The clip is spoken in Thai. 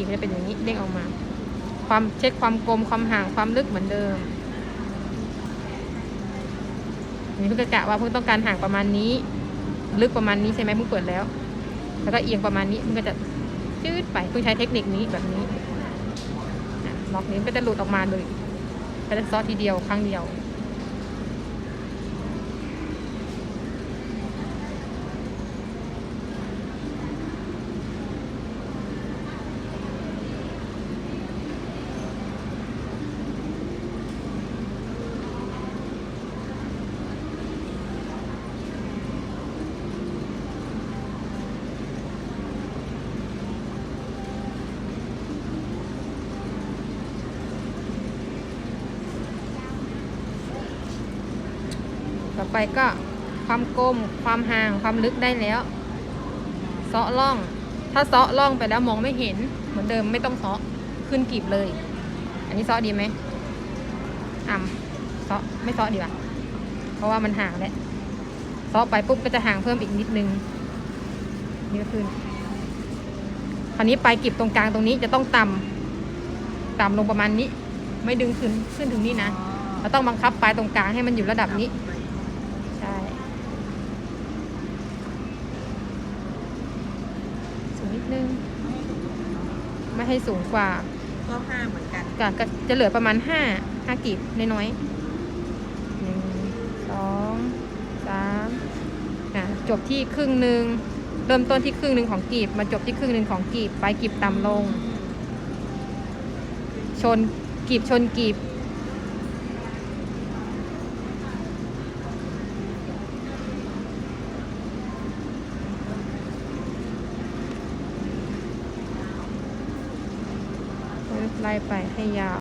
กีบจะเป็นอย่างนี้เด้งออกมา ความเช็คความกลมความห่างความลึกเหมือนเดิมนี่เพิ่งกะว่าเพิ่งต้องการห่างประมาณนี้ ลึกประมาณนี้ใช่ไหมเพิ่งเปิดแล้ว แล้วก็เอียงประมาณนี้มันก็จะจืดไปเพิ่งใช้เทคนิคนี้แบบนี้ล็อกนี้มันก็จะหลุดออกมาเลยก็จะซอสทีเดียวครั้งเดียว ต่อไปก็ความกลมความห่างความลึกได้แล้วเซาะล่อง ถ้าเซาะล่องไปแล้วมองไม่เห็น เหมือนเดิมไม่ต้องเซาะขึ้นกลีบเลย อันนี้เซาะดีไหมอ่ำเซาะไม่เซาะดีกว่าเพราะว่ามันห่างแล้วเซาะไปปุ๊บก็จะห่างเพิ่มอีกนิดนึงนี่ก็ขึ้นคราวนี้ปลายกลีบตรงกลางตรงนี้จะต้องต่ำต่ำลงประมาณนี้ ไม่ดึงขึ้นขึ้นถึงนี่นะเราต้องบังคับปลายตรงกลางให้มันอยู่ระดับนี้ ใช่ สูง นิดนึง ไม่ให้สูงกว่าก็ห้าเหมือนกันก็ก็จะเหลือประมาณห้าห้ากีบน้อยๆหนึ่งสองสามอะจบที่ครึ่งหนึ่งเริ่มต้นที่ครึ่งหนึ่งของกีบ มาจบที่ครึ่งหนึ่งของกีบปลายกีบต่ำลง ชนกีบชนกีบ ไล่ไปให้ยาว